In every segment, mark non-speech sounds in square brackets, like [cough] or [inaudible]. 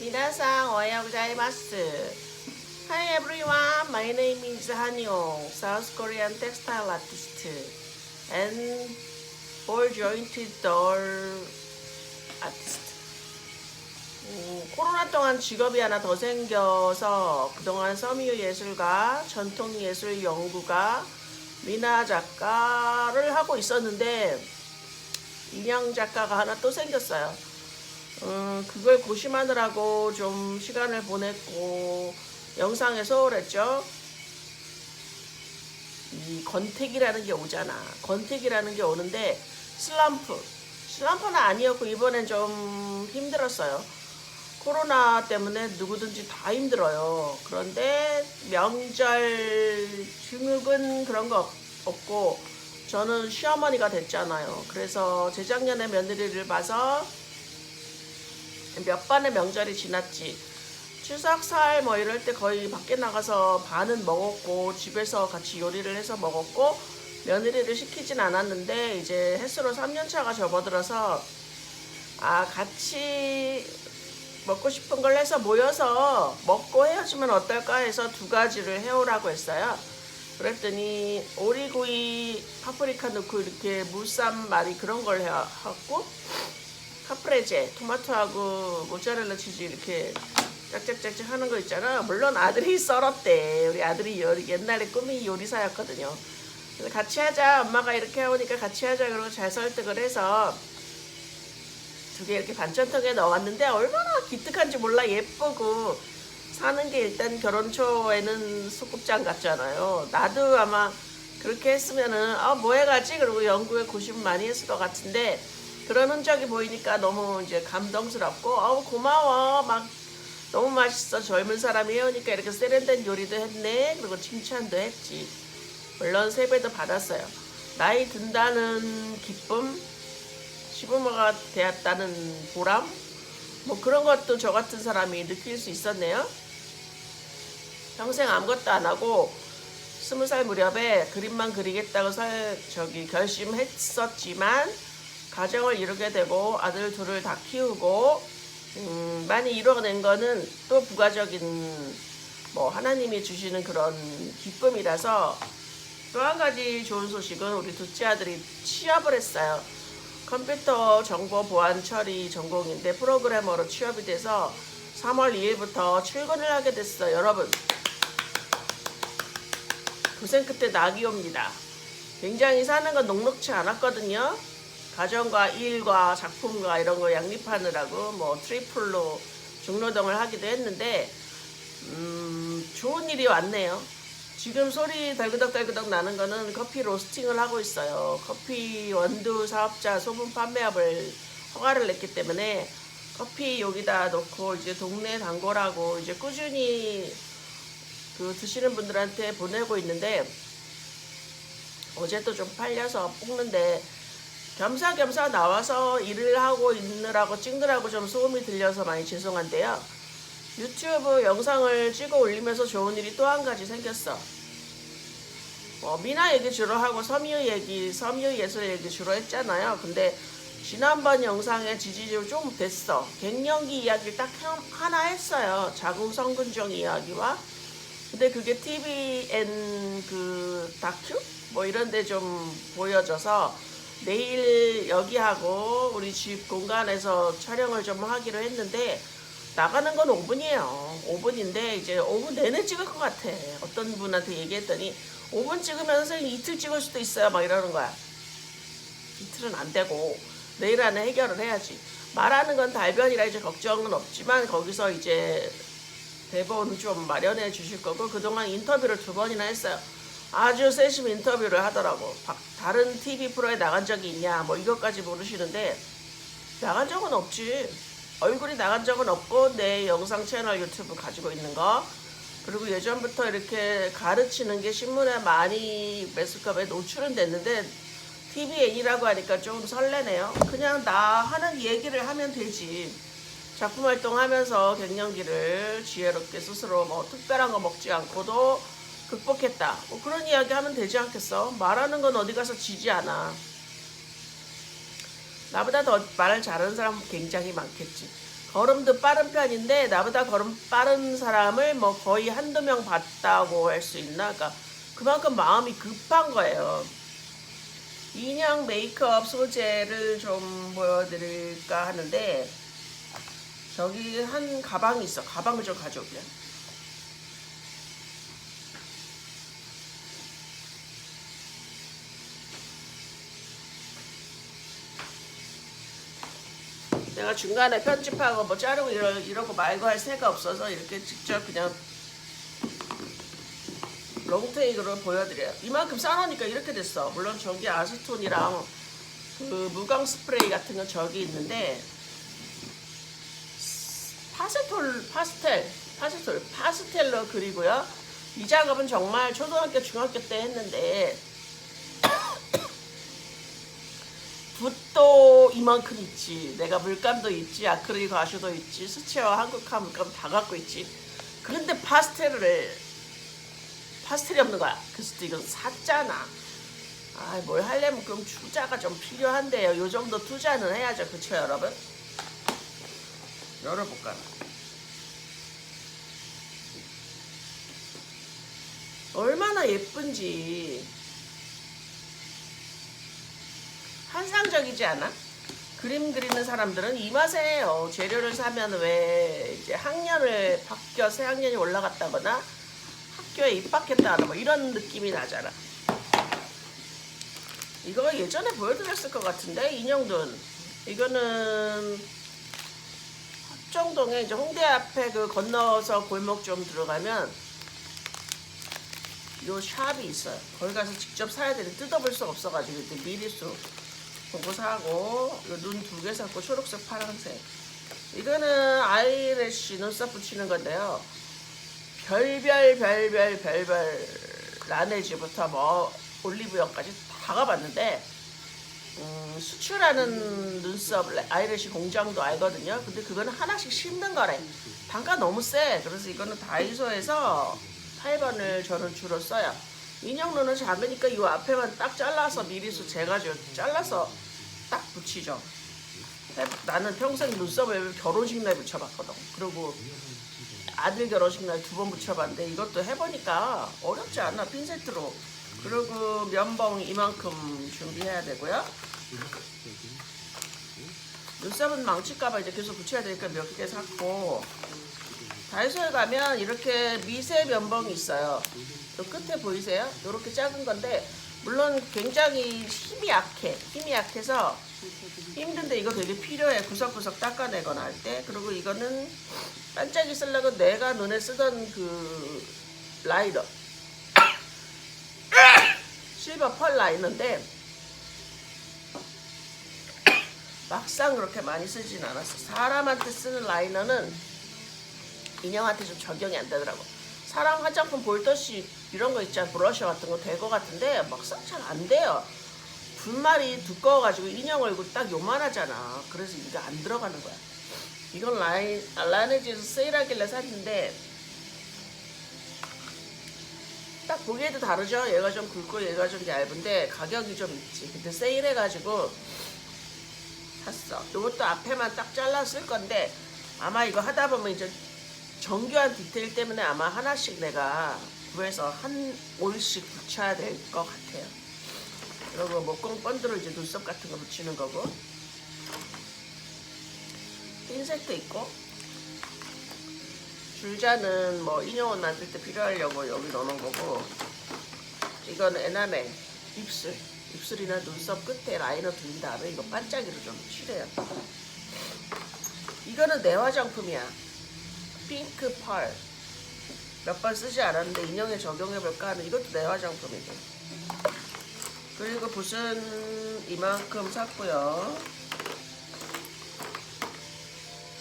미나상 오하요 고자이마스. Hi everyone, my name is Han Yong, South Korean textile artist and ball jointed doll artist. 음, 코로나 동안 직업이 하나 더 생겨서 그동안 서미유 예술가, 전통 예술 연구가, 미나 작가를 하고 있었는데 인형 작가가 하나 또 생겼어요. 음, 그걸 고심하느라고 좀 시간을 보냈고 영상에 소홀했죠. 이 건택이라는 게 오잖아. 건택이라는 게 오는데 슬럼프. 슬럼프는 아니었고 이번엔 좀 힘들었어요. 코로나 때문에 누구든지 다 힘들어요. 그런데 명절 증후군 그런 거 없- 없고 저는 시어머니가 됐잖아요. 그래서 재작년에 며느리를 봐서 몇 번의 명절이 지났지. 추석 설뭐 이럴 때 거의 밖에 나가서 반은 먹었고 집에서 같이 요리를 해서 먹었고 며느리를 시키진 않았는데 이제 햇수로 3년 차가 접어들어서 아 같이 먹고 싶은 걸 해서 모여서 먹고 헤어지면 어떨까 해서 두 가지를 해오라고 했어요. 그랬더니 오리구이 파프리카 넣고 이렇게 무쌈 말이 그런 걸 해왔고 카프레제 토마토하고 모짜렐라 치즈 이렇게 짝짝짝짝 하는 거 있잖아. 물론 아들이 썰었대. 우리 아들이 요- 옛날에 꿈이 요리사였거든요. 그래서 같이 하자. 엄마가 이렇게 하니까 같이 하자. 그러고 잘 설득을 해서 두 개 이렇게 반찬통에 넣어왔는데 얼마나 기특한지 몰라 예쁘고 사는 게 일단 결혼 초에는 소꿉장 같잖아요. 나도 아마 그렇게 했으면은 아 뭐 해가지 그리고 연구에 고심 많이 했을 것 같은데 그런 흔적이 보이니까 너무 이제 감동스럽고 아우 고마워. 막 너무 맛있어. 젊은 사람이 해오니까 이렇게 세련된 요리도 했네. 그리고 칭찬도 했지. 물론 세배도 받았어요. 나이 든다는 기쁨 시부모가 되었다는 보람? 뭐 그런 것도 저 같은 사람이 느낄 수 있었네요. 평생 아무것도 안 하고 스무 살 무렵에 그림만 그리겠다고 설, 저기 결심했었지만 가정을 이루게 되고 아들 둘을 다 키우고 음, 많이 이뤄낸 거는 또 부가적인 뭐 하나님이 주시는 그런 기쁨이라서 또 한 가지 좋은 소식은 우리 둘째 아들이 취업을 했어요. 컴퓨터 정보 보안 처리 전공인데 프로그래머로 취업이 돼서 3월 2일부터 출근을 하게 됐어요. 여러분 고생 끝에 낙이 옵니다. 굉장히 사는 건 녹록치 않았거든요. 가정과 일과 작품과 이런 거 양립하느라고 뭐 트리플로 중노동을 하기도 했는데 음, 좋은 일이 왔네요. 지금 소리 덜그덕덜그덕 나는 거는 커피 로스팅을 하고 있어요. 커피 원두 사업자 소분 판매업을 허가를 냈기 때문에 커피 여기다 놓고 이제 동네 단골하고 이제 꾸준히 그 드시는 분들한테 보내고 있는데 어제도 좀 팔려서 뽑는데 겸사겸사 나와서 일을 하고 있느라고 찍느라고 좀 소음이 들려서 많이 죄송한데요. 유튜브 영상을 찍어 올리면서 좋은 일이 또 한 가지 생겼어. 뭐 미나 얘기 주로 하고 섬유 얘기, 섬유 예술 얘기 주로 했잖아요. 근데 지난번 영상에 지지율 좀 됐어. 갱년기 이야기를 딱 한- 하나 했어요. 자궁 성근종 이야기와 근데 그게 TVN 그 다큐 뭐 이런 데 좀 보여져서 내일 여기 하고 우리 집 공간에서 촬영을 좀 하기로 했는데 나가는 건 5분이에요. 5분인데 이제 5분 내내 찍을 것 같아. 어떤 분한테 얘기했더니 5분 찍으면 선생님 이틀 찍을 수도 있어요. 막 이러는 거야. 이틀은 안 되고 내일 안에 해결을 해야지. 말하는 건 달변이라 이제 걱정은 없지만 거기서 이제 대본 좀 마련해 주실 거고 그동안 인터뷰를 두 번이나 했어요. 아주 세심 인터뷰를 하더라고. 박- 다른 TV 프로에 나간 적이 있냐 뭐 이것까지 모르시는데 나간 적은 없지. 얼굴이 나간 적은 없고 내 영상 채널 유튜브 가지고 있는 거 그리고 예전부터 이렇게 가르치는 게 신문에 많이 매스컵에 노출은 됐는데 TVN이라고 하니까 좀 설레네요. 그냥 나 하는 얘기를 하면 되지. 작품 활동하면서 갱년기를 지혜롭게 스스로 뭐 특별한 거 먹지 않고도 극복했다. 뭐 그런 이야기 하면 되지 않겠어? 말하는 건 어디 가서 지지 않아. 나보다 더 말을 잘하는 사람 굉장히 많겠지. 걸음도 빠른 편인데 나보다 걸음 빠른 사람을 뭐 거의 한두 명 봤다고 할 수 있나? 그러니까 그만큼 마음이 급한 거예요. 인형 메이크업 소재를 좀 보여드릴까 하는데 저기 한 가방이 있어. 가방을 좀 가져올게 내가 중간에 편집하고 뭐 자르고 이러, 이러고 말고 할 새가 없어서 이렇게 직접 그냥 롱테이크로 보여드려요. 이만큼 싸놓으니까 이렇게 됐어. 물론 저기 아스톤이랑 그 무광 스프레이 같은 건 저기 있는데 파스텔, 파스텔, 파스텔, 파스텔로 그리고요. 이 작업은 정말 초등학교, 중학교 때 했는데 붓도 이만큼 있지. 내가 물감도 있지. 아크릴 가슈도 있지. 수채화 한국화 물감 다 갖고 있지. 그런데 파스텔을 파스텔이 없는 거야. 그래서 또 이건 샀잖아. 아, 뭘 하려면 그럼 투자가 좀 필요한데요. 요 정도 투자는 해야죠. 그쵸, 여러분? 열어볼까? 얼마나 예쁜지. 환상적이지 않아? 그림 그리는 사람들은 이 맛에 해요. 재료를 사면 왜 이제 학년을 바뀌어 새 학년이 올라갔다거나 학교에 입학했다거나 뭐 이런 느낌이 나잖아. 이거 예전에 보여드렸을 것 같은데 인형돈. 이거는 합정동에 이제 홍대 앞에 그 건너서 골목 좀 들어가면 요 샵이 있어요. 거기 가서 직접 사야 되는데 뜯어볼 수가 없어가지고 이렇게 미리 수 보고 사고 눈 두 개 샀고 초록색 파란색. 이거는 아이래쉬 눈썹 붙이는 건데요. 별별 별별 별별 라네즈부터 뭐 올리브영까지 다 가봤는데 음, 수출하는 눈썹 아이래쉬 공장도 알거든요. 근데 그거는 하나씩 심는 거래. 단가 너무 세. 그래서 이거는 다이소에서 8번을 저는 주로 써요 인형 눈은 작으니까 이 앞에만 딱 잘라서 미리수 재가지고 잘라서 딱 붙이죠. 해- 나는 평생 눈썹을 결혼식 날 붙여봤거든. 그리고 아들 결혼식 날 두 번 붙여봤는데 이것도 해보니까 어렵지 않아 핀세트로. 그리고 면봉 이만큼 준비해야 되고요. 눈썹은 망칠까봐 이제 계속 붙여야 되니까 몇 개 샀고 다이소에 가면 이렇게 미세 면봉이 있어요. 요 끝에 보이세요? 이렇게 작은 건데 물론 굉장히 힘이 약해. 힘이 약해서 힘든데 이거 되게 필요해. 구석구석 닦아내거나 할 때. 그리고 이거는 반짝이 쓰려고 내가 눈에 쓰던 그 라이너. 실버 펄 라이너인데 막상 그렇게 많이 쓰진 않았어. 사람한테 쓰는 라이너는 인형한테 좀 적용이 안 되더라고. 사람 화장품 볼터시 이런 거 있잖아. 브러쉬 같은 거 될 것 같은데 막상 잘 안 돼요. 분말이 두꺼워가지고 인형 얼굴 딱 요만하잖아. 그래서 이게 안 들어가는 거야. 이건 라인, 아, 라네즈에서 세일하길래 샀는데 딱 보기에도 다르죠? 얘가 좀 굵고 얘가 좀 얇은데 가격이 좀 있지. 근데 세일해가지고 샀어. 이것도 앞에만 딱쓸 건데 아마 이거 하다 보면 이제 정교한 디테일 때문에 아마 하나씩 내가 구해서 한 올씩 붙여야 될 것 같아요. 그리고 목공 번드로 이제 눈썹 같은 거 붙이는 거고 핀셋도 있고 줄자는 뭐 인형옷 만들 때 필요하려고 여기 넣어놓은 거고 이건 에나멜 입술 입술이나 눈썹 끝에 라이너 두른 다음에 이거 반짝이로 좀 칠해요. 이거는 내 화장품이야. 핑크 펄. 몇 번 쓰지 않았는데 인형에 적용해볼까 하는 이것도 내 화장품이고. 그리고 붓은 이만큼 샀고요.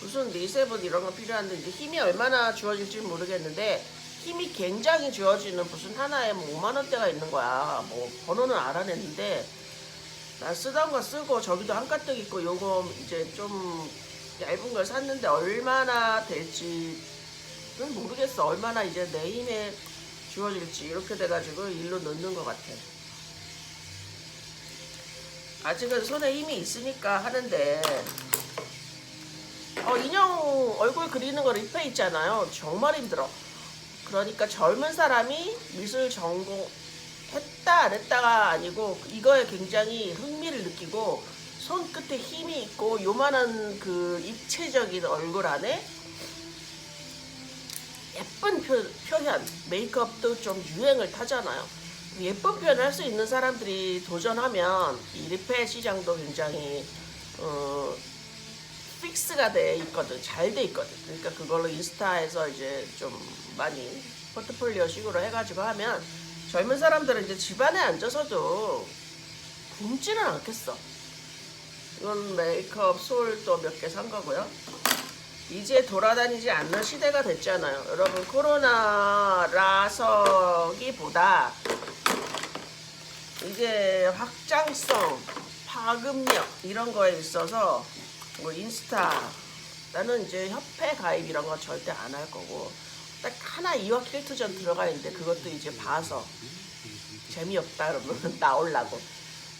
무슨 리셉은 이런 거 필요한데 이제 힘이 얼마나 주어질지 모르겠는데 힘이 굉장히 주어지는 붓은 하나에 뭐 5만 원대가 있는 거야. 뭐 번호는 알아냈는데 난 쓰던 거 쓰고 저기도 한 가득 있고 요거 이제 좀 얇은 걸 샀는데 얼마나 될지 는 모르겠어. 얼마나 이제 내 힘에 주어질지 이렇게 돼가지고 일로 넣는 것 같아. 아직은 손에 힘이 있으니까 하는데 어, 인형 얼굴 그리는 거 리페 있잖아요. 정말 힘들어. 그러니까 젊은 사람이 미술 전공 했다 안 했다가 아니고 이거에 굉장히 흥미를 느끼고 손끝에 힘이 있고 요만한 그 입체적인 얼굴 안에 예쁜 표, 표현 메이크업도 좀 유행을 타잖아요. 예쁜 표현을 할 수 있는 사람들이 도전하면 이 리페 시장도 굉장히 어, 픽스가 돼 있거든. 잘 돼 있거든. 그러니까 그걸로 인스타에서 이제 좀 많이 포트폴리오 식으로 해가지고 하면 젊은 사람들은 이제 집안에 앉아서도 굶지는 않겠어. 이건 메이크업 솔도 몇 개 산 거고요. 이제 돌아다니지 않는 시대가 됐잖아요. 여러분 코로나라서기보다 이게 확장성, 파급력 이런 거에 있어서 뭐 인스타 나는 이제 협회 가입 이런 거 절대 안 할 거고 딱 하나 이화 킬트전 들어가 있는데 그것도 이제 봐서 재미없다 그러면 [laughs] 나올라고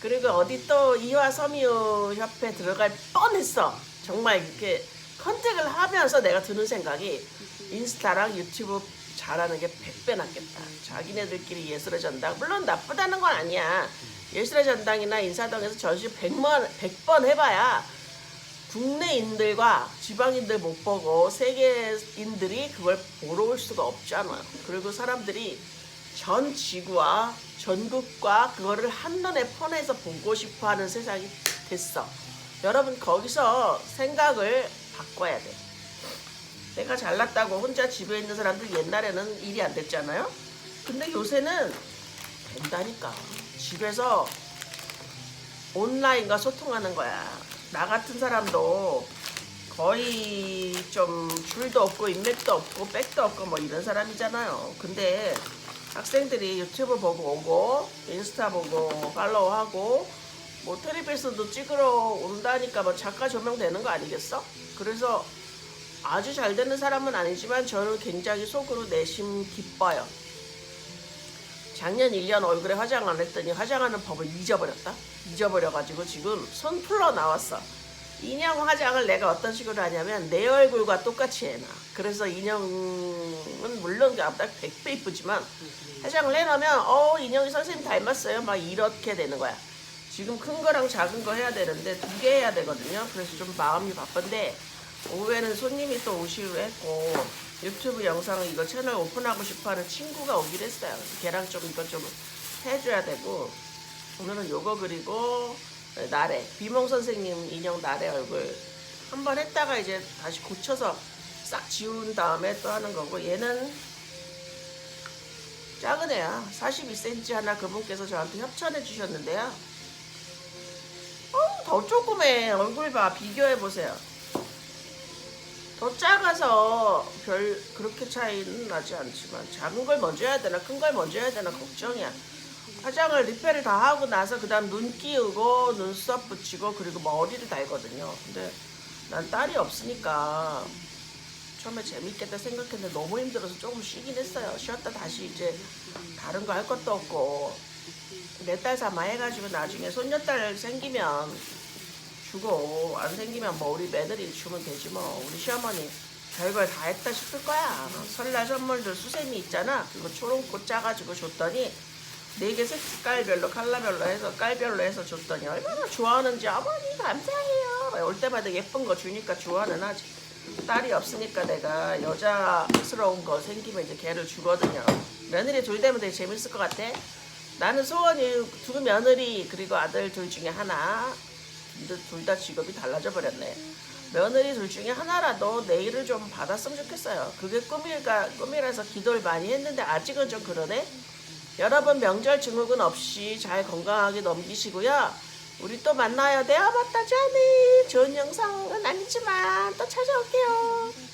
그리고 어디 또 이화 섬유 협회 들어갈 뻔했어 정말 이렇게 컨택을 하면서 내가 드는 생각이 인스타랑 유튜브 잘하는 게 100배 낫겠다. 자기네들끼리 예술의 전당. 물론 나쁘다는 건 아니야. 예술의 전당이나 인사동에서 전시 100번, 100번 해봐야 국내인들과 지방인들 못 보고 세계인들이 그걸 보러 올 수가 없잖아. 그리고 사람들이 전 지구와 전국과 그거를 한눈에 폰에서 보고 싶어 하는 세상이 됐어. 여러분, 거기서 생각을 바꿔야 돼. 내가 잘났다고 혼자 집에 있는 사람들 옛날에는 일이 안 됐잖아요? 근데 요새는 된다니까. 집에서 온라인과 소통하는 거야. 나 같은 사람도 거의 좀 줄도 없고 인맥도 없고 백도 없고 뭐 이런 사람이잖아요. 근데 학생들이 유튜브 보고 오고 인스타 보고 팔로우하고 뭐 텔레비전도 찍으러 온다니까 뭐 작가 조명 되는 거 아니겠어? 그래서 아주 잘 되는 사람은 아니지만 저는 굉장히 속으로 내심 기뻐요. 작년 1년 얼굴에 화장 안 했더니 화장하는 법을 잊어버렸다. 잊어버려가지고 지금 손 풀러 나왔어. 인형 화장을 내가 어떤 식으로 하냐면 내 얼굴과 똑같이 해놔. 그래서 인형은 물론 나보다 100배 이쁘지만 화장을 해놓으면 어 인형이 선생님 닮았어요. 막 이렇게 되는 거야. 지금 큰 거랑 작은 거 해야 되는데 두 개 해야 되거든요. 그래서 좀 마음이 바쁜데 오후에는 손님이 또 오시기로 했고 유튜브 영상을 이거 채널 오픈하고 싶어하는 친구가 오기로 했어요. 걔랑 좀 이거 좀 해줘야 되고 오늘은 요거 그리고 나래 비몽 선생님 인형 나래 얼굴 한번 했다가 이제 다시 고쳐서 싹 지운 다음에 또 하는 거고 얘는 작은 애야 42cm 하나 그분께서 저한테 협찬해 주셨는데요 어, 더 조그매 얼굴 봐 비교해 보세요 더 작아서 별 그렇게 차이는 나지 않지만 작은 걸 먼저 해야 되나 큰 걸 먼저 해야 되나 걱정이야. 화장을 리페를 다 하고 나서 그 다음 눈 끼우고 눈썹 붙이고 그리고 머리를 달거든요. 근데 난 딸이 없으니까 처음에 재밌겠다 생각했는데 너무 힘들어서 조금 쉬긴 했어요. 쉬었다 다시 이제 다른 거 할 것도 없고 내 딸 삼아 해가지고 나중에 손녀딸 생기면 주고 안 생기면 뭐 우리 며느리 주면 되지 뭐. 우리 시어머니 별걸 다 했다 싶을 거야. 설날 선물들 수세미 있잖아. 그거 초롱꽃 짜가지고 줬더니 네 개 색깔별로 컬러별로 해서 깔별로 해서 줬더니 얼마나 좋아하는지 어머니 감사해요. 올 때마다 예쁜 거 주니까 좋아는 하지 딸이 없으니까 내가 여자스러운 거 생기면 이제 걔를 주거든요. 며느리 둘 되면 되게 재밌을 것 같아. 나는 소원이 두 며느리 그리고 아들 둘 중에 하나 둘 다 직업이 달라져 버렸네. 며느리 둘 중에 하나라도 내일을 좀 받았으면 좋겠어요. 그게 꿈일까 꿈이라서 기도를 많이 했는데 아직은 좀 그러네. 여러분 명절 증후군 없이 잘 건강하게 넘기시고요. 우리 또 만나야 돼요. 맞다, 자니. 좋은 영상은 아니지만 또 찾아올게요.